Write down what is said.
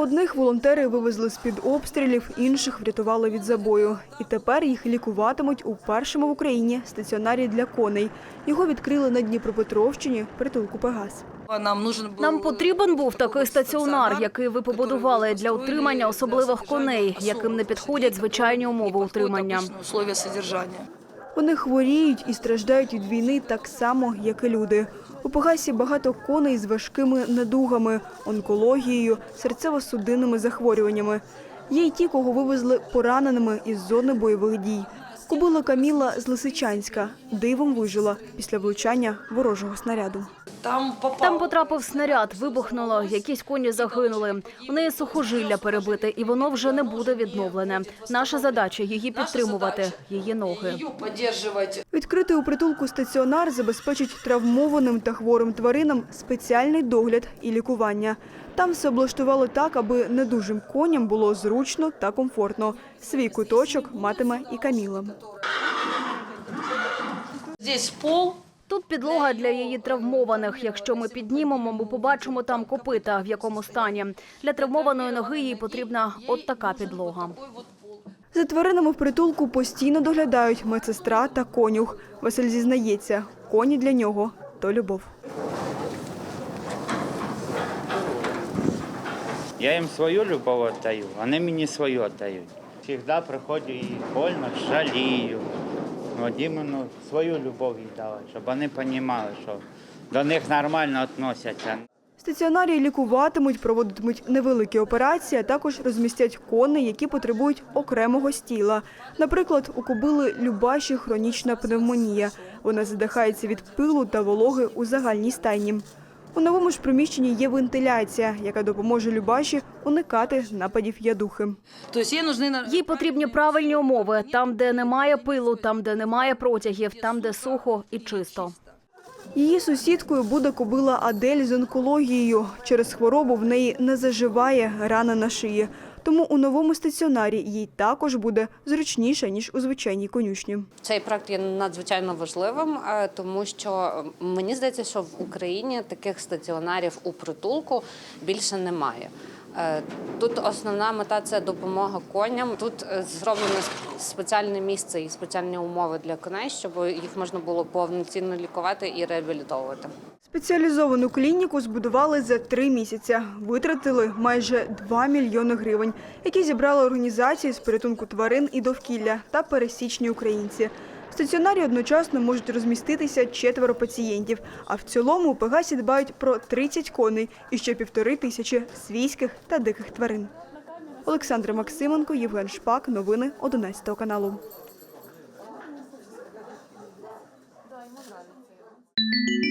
Одних волонтери вивезли з-під обстрілів, інших врятували від забою. І тепер їх лікуватимуть у першому в Україні стаціонарі для коней. Його відкрили на Дніпропетровщині, притулку Пегас. Нам Нам потрібен був такий стаціонар, який ви побудували для утримання особливих коней, яким не підходять звичайні умови утримання. Вони хворіють і страждають від війни так само, як і люди. У Пегасі багато коней з важкими недугами, онкологією, серцево-судинними захворюваннями. Є й ті, кого вивезли пораненими із зони бойових дій. Кубила Каміла з Лисичанська дивом вижила після влучання ворожого снаряду. Там попав. Там потрапив снаряд, вибухнуло, якісь коні загинули. У неї сухожилля перебите, і воно вже не буде відновлене. Наша задача її підтримувати, її ноги. Відкритий у притулку стаціонар забезпечить травмованим та хворим тваринам спеціальний догляд і лікування. Там все облаштували так, аби недужим коням було зручно та комфортно. Свій куточок матиме і Каміла. Здесь пол. Тут підлога для її травмованих. Якщо ми піднімемо, ми побачимо там копита, в якому стані. Для травмованої ноги їй потрібна от така підлога. За тваринами в притулку постійно доглядають медсестра та конюх. Василь зізнається, коні для нього то любов. Я їм свою любов віддаю, вони мені свою віддають. Завжди приходжу і больно, жалію. От іменно свою любов віддали, щоб вони розуміли, що до них нормально відносяться. В стаціонарі лікуватимуть, проводитимуть невеликі операції, а також розмістять кони, які потребують окремого стіла. Наприклад, у кобили Любаші хронічна пневмонія. Вона задихається від пилу та вологи у загальній стайні. У новому ж приміщенні є вентиляція, яка допоможе Любаші уникати нападів ядухи. Тобто їй потрібні правильні умови там, де немає пилу, там, де немає протягів, там, де сухо і чисто. Її сусідкою буде кобила Адель з онкологією. Через хворобу в неї не заживає рана на шиї. Тому у новому стаціонарі їй також буде зручніше, ніж у звичайній конюшні. Цей проект є надзвичайно важливим, е, тому що е, мені здається, що в Україні таких стаціонарів у притулку більше немає. Е, Тут основна мета це допомога коням. Тут зроблено спеціальне місце і спеціальні умови для коней, щоб їх можна було повноцінно лікувати і реабілітовувати. Спеціалізовану клініку збудували за три місяці. Витратили майже 2 мільйони гривень, які зібрали організації з порятунку тварин і довкілля та пересічні українці. В стаціонарі одночасно можуть розміститися четверо пацієнтів. А в цілому у Пегасі дбають про 30 коней і ще півтори тисячі свійських та диких тварин. Олександра Максименко, Євген Шпак, новини 11 каналу. Thank.